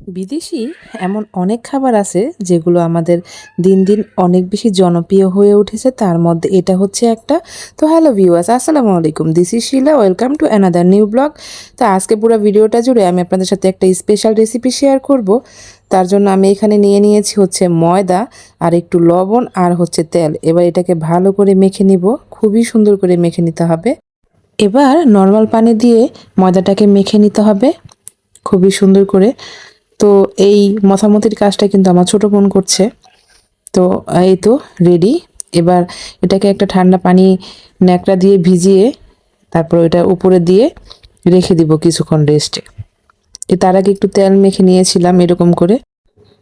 বিদেশি এমন অনেক খাবার আছে যেগুলো আমাদের দিন দিন অনেক বেশি জনপ্রিয় হয়ে উঠেছে। তার মধ্যে এটা হচ্ছে একটা। তো হ্যালো ভিউয়ার্স আসসালামু আলাইকুম। This is Shila welcome to another new blog তো আজকে পুরো ভিডিওটা জুড়ে আমি আপনাদের সাথে একটা স্পেশাল রেসিপি শেয়ার করব। তার জন্য আমি এখানে নিয়ে নিয়েছি হচ্ছে ময়দা আর একটু লবণ আর হচ্ছে তেল। এবার এটাকে ভালো করে মেখে নিব। খুবই সুন্দর করে মেখে নিতে হবে। এবার নর্মাল পানি দিয়ে ময়দাটাকে মেখে নিতে হবে। খুবই সুন্দর করে। তো এই মথামতির কাজটা কিন্তু আমার ছোট বোন করছে। তো এই তো রেডি এবার এটাকে একটা ঠান্ডা পানি ন্যাকড়া দিয়ে ভিজিয়ে তারপর এটা উপরে দিয়ে রেখে দিব কিছুক্ষণ রেস্টে তার আগে একটু তেল মেখে নিয়েছিলাম এরকম করে।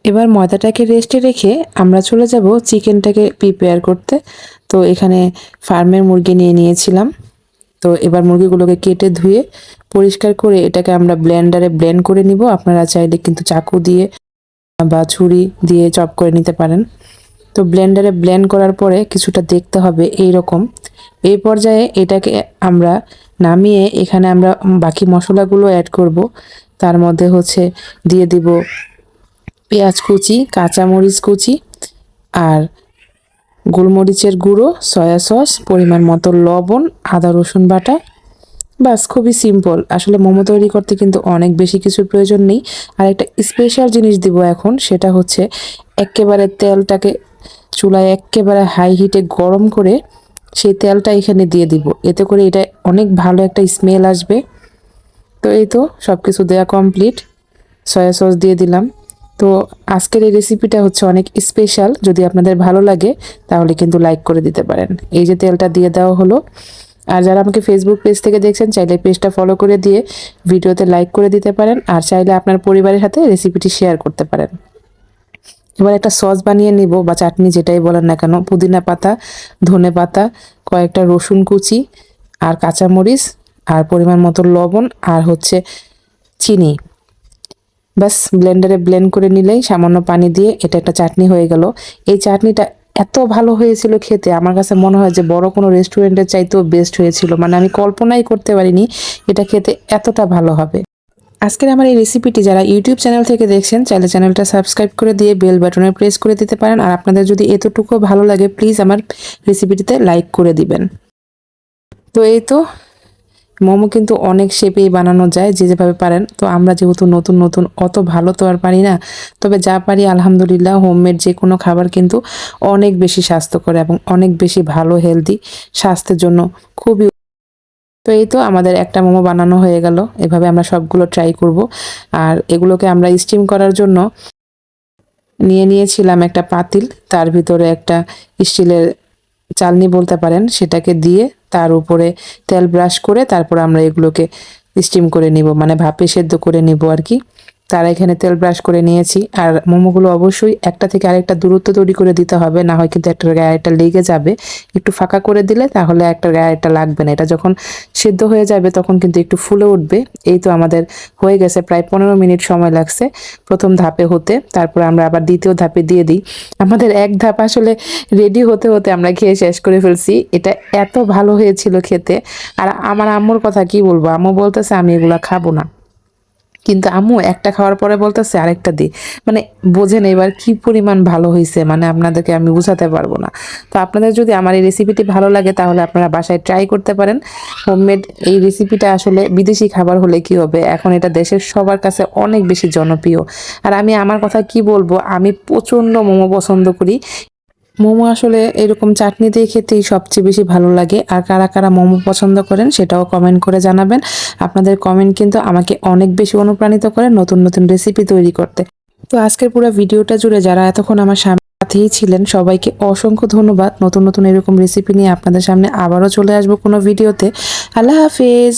এবার ময়দাটাকে রেস্টে রেখে আমরা চলে যাব চিকেনটাকে প্রিপেয়ার করতে। তো এখানে ফার্মের মুরগি নিয়ে নিয়েছিলাম। তো এবার মুরগিগুলোকে কেটে ধুয়ে পরিষ্কার করে এটাকে আমরা ব্লেন্ডারে ব্লেন্ড করে নিব। আপনারা চাইলে কিন্তু চাকু দিয়ে বা ছুরি দিয়ে চপ করে নিতে পারেন। তো ব্লেন্ডারে ব্লেন্ড করার পরে কিছুটা দেখতে হবে এই রকম এই পর্যায়ে এটাকে আমরা নামিয়ে এখানে আমরা বাকি মশলাগুলো অ্যাড করব। তার মধ্যে হচ্ছে দিয়ে দিব পেঁয়াজ কুচি, কাঁচামরিচ কুচি আর গোলমরিচের গুঁড়ো, সয়া সস, পরিমাণ মতো লবণ, আদা, রসুন বাটা। বাস, খুবই সিম্পল আসলে মোমো তৈরি করতে কিন্তু অনেক বেশি কিছুর প্রয়োজন নেই। আর একটা স্পেশাল জিনিস দিব এখন, সেটা হচ্ছে একেবারে তেলটাকে চুলায় একেবারে হাই হিটে গরম করে সেই তেলটা এখানে দিয়ে দিব। এতে করে এটা অনেক ভালো একটা স্মেল আসবে। তো এই তো সব কিছু দেওয়া কমপ্লিট সয়া সস দিয়ে দিলাম। তো আজকের এই রেসিপিটা হচ্ছে অনেক স্পেশাল যদি আপনাদের ভালো লাগে, তাহলে কিন্তু লাইক করে দিতে পারেন। এই যে তেলটা দিয়ে দেওয়া হলো। আর যারা আমাকে ফেসবুক পেজ থেকে দেখছেন, চাইলে পেজটা ফলো করে দিয়ে ভিডিওতে লাইক করে দিতে পারেন। আর চাইলে আপনার পরিবারের সাথে রেসিপিটি শেয়ার করতে পারেন। এবার একটা সস বানিয়ে নিব, বা চাটনি যেটাই বলেন না কেন। পুদিনা পাতা, ধনে পাতা, কয়েকটা রসুন কুচি, আর কাঁচামরিচ, আর পরিমাণ মতো লবণ, আর হচ্ছে চিনি। ব্যাস, ব্লেন্ডারে ব্লেন্ড করে নিলেই সামান্য পানি দিয়ে এটা একটা চাটনি হয়ে গেল। এই চাটনিটা এত ভালো হয়েছিল খেতে। আমার কাছে মনে হয় যে বড় কোনো রেস্টুরেন্টের চাইতেও বেস্ট হয়েছিল। মানে আমি কল্পনাই করতে পারিনি এটা খেতে এতটা ভালো হবে। আজকের আমার এই রেসিপিটি যারা ইউটিউব চ্যানেল থেকে দেখছেন, চাইলে চ্যানেলটা সাবস্ক্রাইব করে দিয়ে বেল বাটনে প্রেস করে দিতে পারেন। আর আপনাদের যদি এতটুকু ভালো লাগে প্লিজ আমার রেসিপিটিতে লাইক করে দিবেন। তো এই তো মোমো কিন্তু অনেক শেপেই বানানো যায়, যে যেভাবে পারেন। তো আমরা যেহেতু নতুন নতুন, অত ভালো তো আর পারি না। তবে যা পারি, আলহামদুলিল্লাহ হোমমেড যে কোনো খাবার কিন্তু অনেক বেশি স্বাস্থ্যকর এবং অনেক বেশি ভালো হেলদি স্বাস্থ্যের জন্য খুবই তো এই তো আমাদের একটা মোমো বানানো হয়ে গেল। এভাবে আমরা সবগুলো ট্রাই করব। আর এগুলোকে আমরা স্টিম করার জন্য নিয়ে নিয়েছিলাম একটা পাতিল। তার ভিতরে একটা স্টিলের চালনি বলতে পারেন, সেটাকে দিয়ে তার উপরে তেল ব্রাশ করে তারপর আমরা এগুলোকে স্টিম করে নিব মানে ভাপে সেদ্ধ করে নিব আর কি। তারা এখানে তেল ব্রাশ করে নিয়েছি। আর মোমোগুলো অবশ্যই একটা থেকে আরেকটা দূরত্ব তৈরি করে দিতে হবে, না হয় কিন্তু একটা গায়ে একটা লেগে যাবে। একটু ফাঁকা করে দিলে তাহলে একটা গায়ে একটা লাগবে না। এটা যখন সেদ্ধ হয়ে যাবে তখন কিন্তু একটু ফুলে উঠবে। এই তো আমাদের হয়ে গেছে, প্রায় পনেরো মিনিট সময় লাগছে প্রথম ধাপে হতে। তারপর আমরা আবার দ্বিতীয় ধাপে দিয়ে দিই। আমাদের এক ধাপ আসলে রেডি হতে হতে আমরা খেয়ে শেষ করে ফেলছি। এটা এত ভালো হয়েছিল খেতে। আর আমার আম্মুর কথা কি বলব? আম্মু বলতেছে, আমি এগুলো খাব না। কিন্তু আম্মু একটা খাওয়ার পরে বলতেছে, আরেকটা দিই মানে বোঝেন এবার কি পরিমাণ ভালো হয়েছে মানে আপনাদেরকে আমি বোঝাতে পারব না। তো আপনাদের যদি আমার এই রেসিপিটি ভালো লাগে, তাহলে আপনারা বাসায় ট্রাই করতে পারেন। হোমমেড এই রেসিপিটা আসলে বিদেশি খাবার হলে কি হবে? এখন এটা দেশের সবার কাছে অনেক বেশি জনপ্রিয়। আর আমি আমার কথা কি বলব? আমি প্রচণ্ড মোমো পছন্দ করি। মোমো আসলে এরকম চাটনি দিয়ে খেতেই সবচেয়ে বেশি ভালো লাগে। আর কারা কারা মোমো পছন্দ করেন সেটাও কমেন্ট করে জানাবেন। আপনাদের কমেন্ট কিন্তু আমাকে অনেক বেশি অনুপ্রাণিত করে নতুন নতুন রেসিপি তৈরি করতে। তো আজকের পুরো ভিডিওটা জুড়ে যারা এতক্ষণ আমার সামনে সাথেই ছিলেন, সবাইকে অসংখ্য ধন্যবাদ। নতুন নতুন এরকম রেসিপি নিয়ে আপনাদের সামনে আবারও চলে আসব কোনো ভিডিওতে। আল্লাহ হাফিজ!